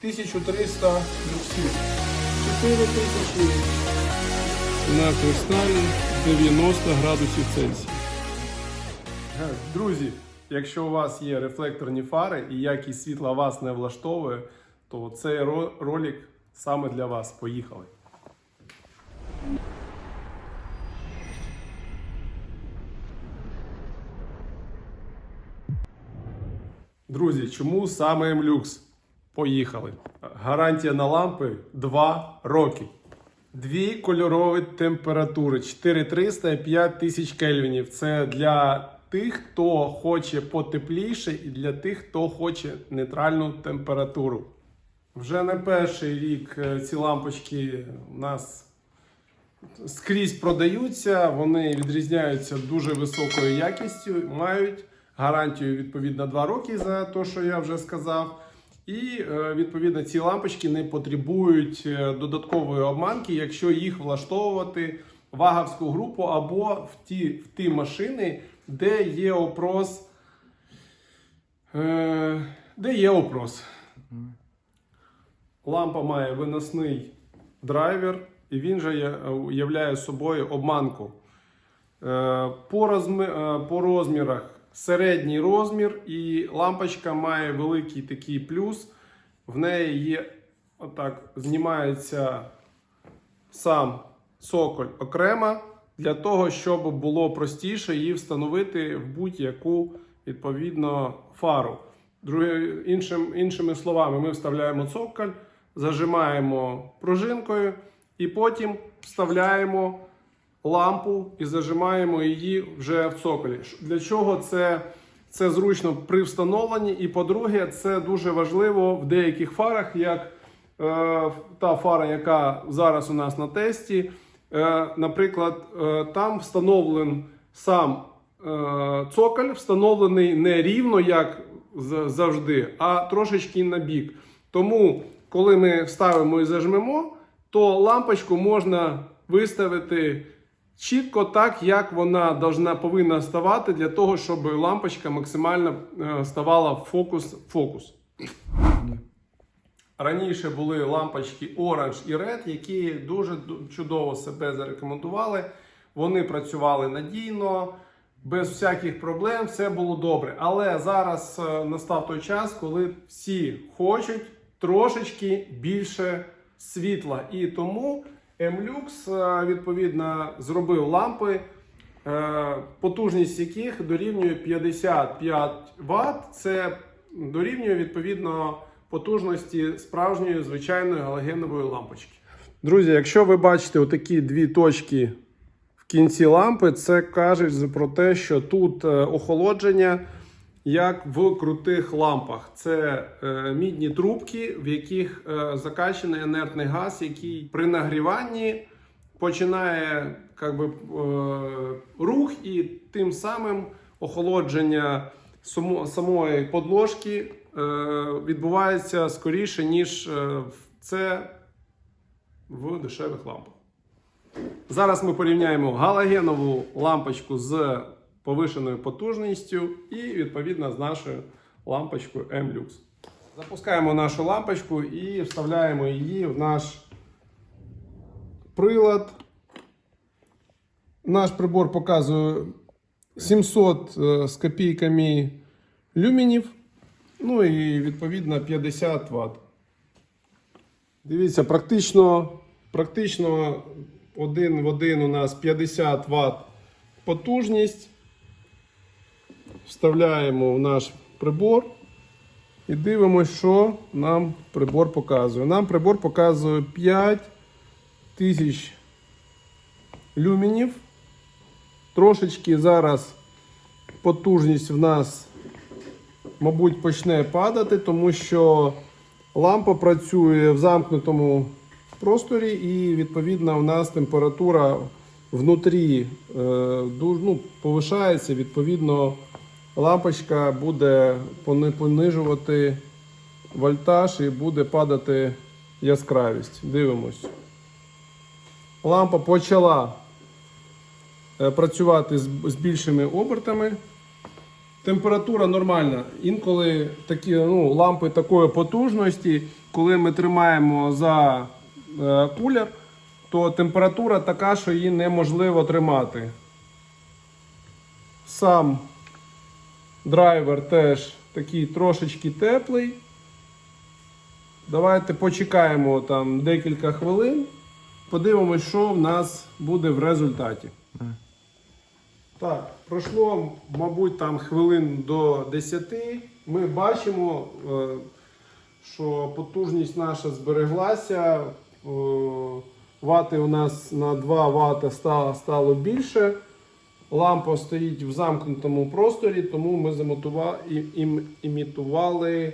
1300 люксів. 4000 на кристалі 90 градусів Цельсія. Друзі, якщо у вас є рефлекторні фари і якість світла вас не влаштовує, то цей ролик саме для вас. Поїхали. Друзі, чому саме Млюкс? Поїхали. Гарантія на лампи 2 роки. Дві кольорові температури 4300 і 5000 кельвінів. Це для тих, хто хоче потепліше, і для тих, хто хоче нейтральну температуру. Вже не перший рік е, ці лампочки у нас скрізь продаються, вони відрізняються дуже високою якістю, мають гарантію відповідно 2 роки за те, що я вже сказав. І е, відповідно ці лампочки не потребують е, додаткової обманки, якщо їх влаштовувати в ваговську групу або в ті, в ті машини, де є опрос. Е, де є опрос. Лампа має виносний драйвер, і він же являє собою обманку. По розмірах середній розмір, і лампочка має великий такий плюс. В неї є отак, знімається сам соколь окремо для того, щоб було простіше її встановити в будь-яку відповідно фару. Друге, іншим, іншими словами, ми вставляємо цоколь, зажимаємо пружинкою і потім вставляємо лампу і зажимаємо її вже в цоколі. Для чого це, це зручно при встановленні? І по-друге, це дуже важливо в деяких фарах, як е, та фара, яка зараз у нас на тесті. Е, наприклад, е, там встановлений сам е, цоколь, встановлений не рівно, як завжди, а трошечки на бік. Тому, коли ми вставимо і зажмемо, то лампочку можна виставити чітко так, як вона должна, повинна ставати для того, щоб лампочка максимально е, ставала в фокус. фокус. Раніше були лампочки Orange і Red, які дуже чудово себе зарекомендували. Вони працювали надійно, без всяких проблем, все було добре. Але зараз е, настав той час, коли всі хочуть трошечки більше світла. І тому Mlux е, відповідно зробив лампи, е, потужність яких дорівнює 55 Вт. Це дорівнює відповідно потужності справжньої звичайної галогенової лампочки. Друзі, якщо ви бачите отакі дві точки в кінці лампи, це каже про те, що тут е, охолодження. Як в крутих лампах, це е, мідні трубки, в яких е, закачаний інертний газ, який при нагріванні починає как би, е, рух, і тим самим охолодження само, самої подложки е, відбувається скоріше, ніж е, це в дешевих лампах. Зараз ми порівняємо галогенову лампочку з повишеною потужністю і відповідно з нашою лампочкою M-Lux. Запускаємо нашу лампочку і вставляємо її в наш прилад. Наш прибор показує 700 е, з копійками люмінів. Ну і відповідно 50 Вт. Дивіться, практично, практично один в один у нас 50 Вт потужність. Вставляємо в наш прибор і дивимося, що нам прибор показує. Нам прибор показує 5000 люмінів. Трошечки зараз потужність в нас, мабуть, почне падати, тому що лампа працює в замкнутому просторі, і відповідно у нас температура внутрі е, ну, повишається. Відповідно, лампочка буде понижувати вольтаж і буде падати яскравість. Дивимось. Лампа почала е, працювати з, більшими обертами. температура нормальна. Інколи такі ну, лампи такої потужності, коли ми тримаємо за е, кулер, то температура така, що її неможливо тримати. Сам драйвер теж такий трошечки теплий. Давайте почекаємо там декілька хвилин. Подивимось, що в нас буде в результаті. Так, пройшло, мабуть, там хвилин до 10. Ми бачимо, е, що потужність наша збереглася. Е, Вати у нас на 2 Вт стало, стало більше. Лампа стоїть в замкнутому просторі, тому ми ім- імітували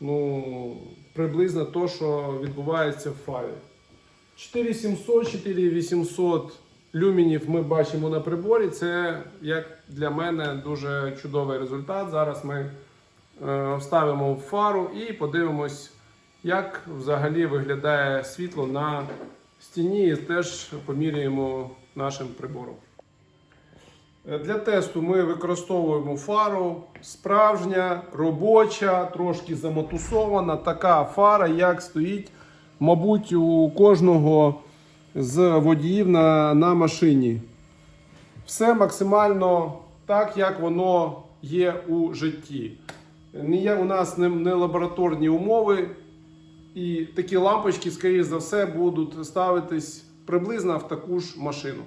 ну, приблизно те, що відбувається в фарі. 4700, 4800 люмінів ми бачимо на приборі. Це, як для мене, дуже чудовий результат. Зараз ми е, вставимо в фару і подивимось, як взагалі виглядає світло на стіні. І теж поміряємо нашим прибором. Е, Для тесту ми використовуємо фару справжня, робоча, трошки замотусована, така фара, як стоїть, мабуть, у кожного з водіїв на, на машині. Все максимально так, як воно є у житті. Є у нас не, не лабораторні умови, і такі лампочки, скоріш за все, будуть ставитись приблизно в таку ж машину.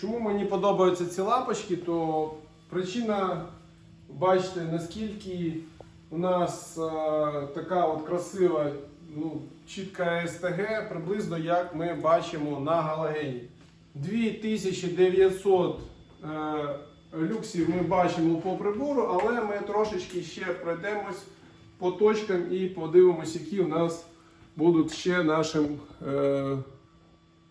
Чому мені подобаються ці лампочки, то причина, бачите, наскільки у нас е, така от красива, ну, чітка СТГ, приблизно як ми бачимо на галогені. 2900 е, люксів ми бачимо по прибору, але ми трошечки ще пройдемось по точкам і подивимось, які у нас будуть ще нашим е,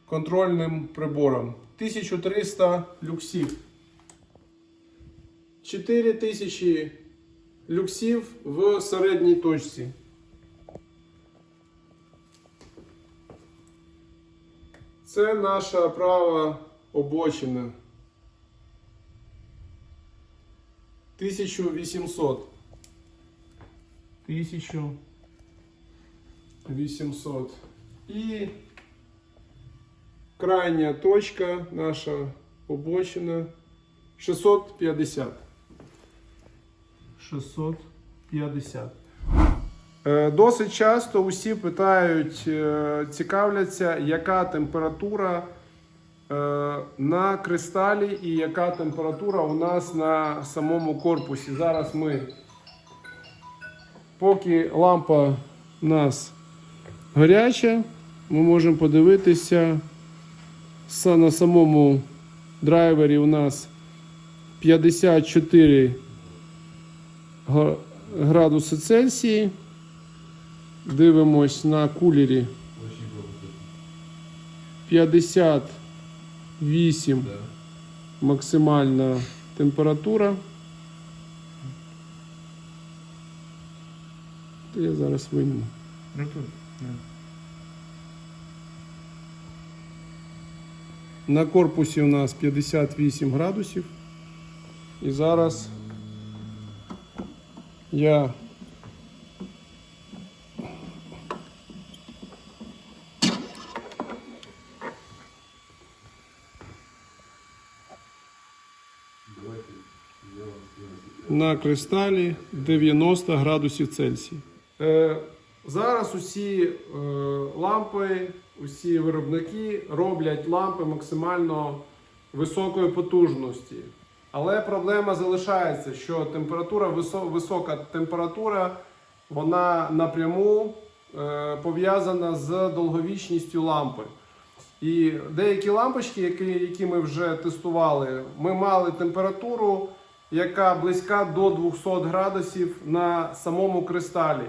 контрольним прибором. 1300 люксів. 4000 люксів в середній точці. Це наша права обочина. 1800. 1800. І крайня точка, наша обочина 650. 650. Е, Досить часто усі питають, е, цікавляться, яка температура е, на кристалі і яка температура у нас на самому корпусі. Зараз ми, поки лампа у нас гаряча, ми можемо подивитися на самому драйвері у нас 54 га- градуси Цельсії. Дивимось на кулері 58 максимальна температура. Я зараз вийму. Ну тут. да. На корпусі у нас 58 градусів. І зараз я на кристалі 90 градусів Цельсія. Е, зараз усі е, лампи, усі виробники роблять лампи максимально високої потужності. Але проблема залишається, що температура, висока температура, вона напряму е, пов'язана з довговічністю лампи. І деякі лампочки, які, які ми вже тестували, ми мали температуру, яка близька до 200 градусів на самому кристалі.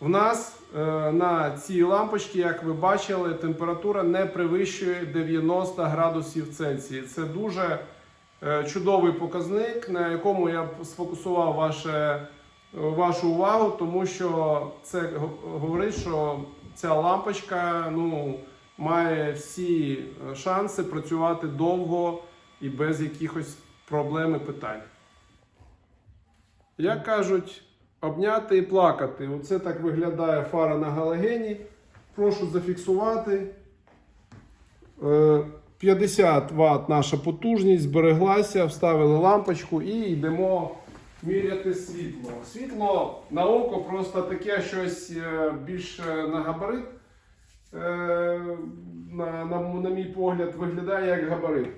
В нас е, на цій лампочці, як ви бачили, температура не перевищує 90 градусів Цельсія. Це дуже е, чудовий показник, на якому я сфокусував ваше, вашу увагу, тому що це говорить, що ця лампочка ну, має всі е, шанси працювати довго і без якихось проблем і питань. як кажуть, обняти і плакати. Оце так виглядає фара на галогені. Прошу зафіксувати. Е, 50 Вт наша потужність збереглася, вставили лампочку і йдемо міряти світло. Світло на око просто таке щось е, більш е, на габарит. е, На, на, на мій погляд, виглядає як габарит.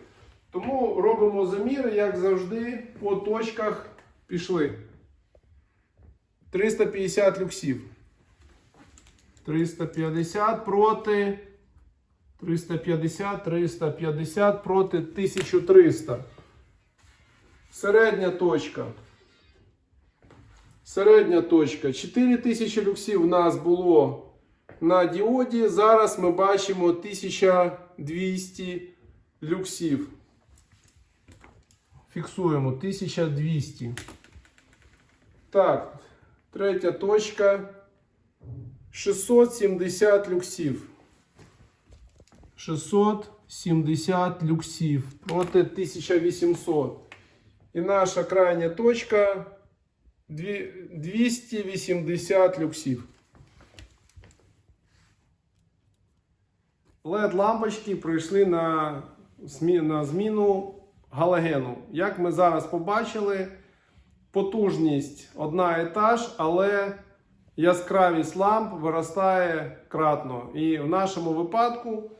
Тому робимо заміри, як завжди, по точках пішли. 350 люксів. 350 проти. 350, 350 проти 1300. Середня точка. Середня точка. 4000 люксів у нас було на діоді. Зараз ми бачимо 1200 люксів. Фіксуємо 1200. Так, третя точка. 670 люксів. 670 люксів проти 1800. І наша крайня точка 280 люксів. led лампочки прийшли на, на зміну галогену. Як ми зараз побачили, потужність одна етаж, але яскравість ламп виростає кратно. І в нашому випадку,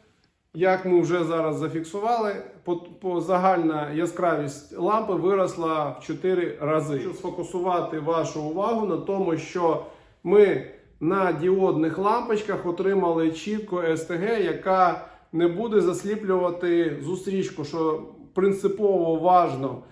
як ми вже зараз зафіксували, по, по загальна яскравість лампи виросла в 4 рази. Хочу сфокусувати вашу увагу на тому, що ми на діодних лампочках отримали чітко СТГ, яка не буде засліплювати зустрічку, що принципово важно.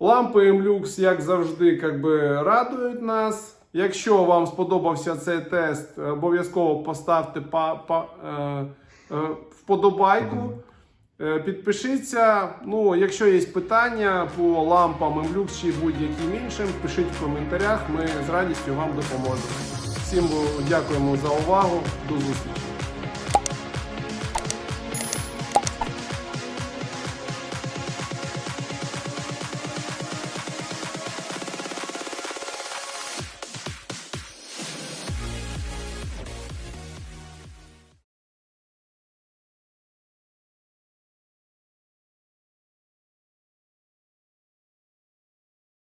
Лампи MLux, як завжди, как би, радують нас. Якщо вам сподобався цей тест, обов'язково поставте па, па, е, е, вподобайку. Е, Підпишіться. Ну, якщо є питання по лампам MLux чи будь-яким іншим, пишіть в коментарях. Ми з радістю вам допоможемо. Всім дякуємо за увагу. До зустрічі.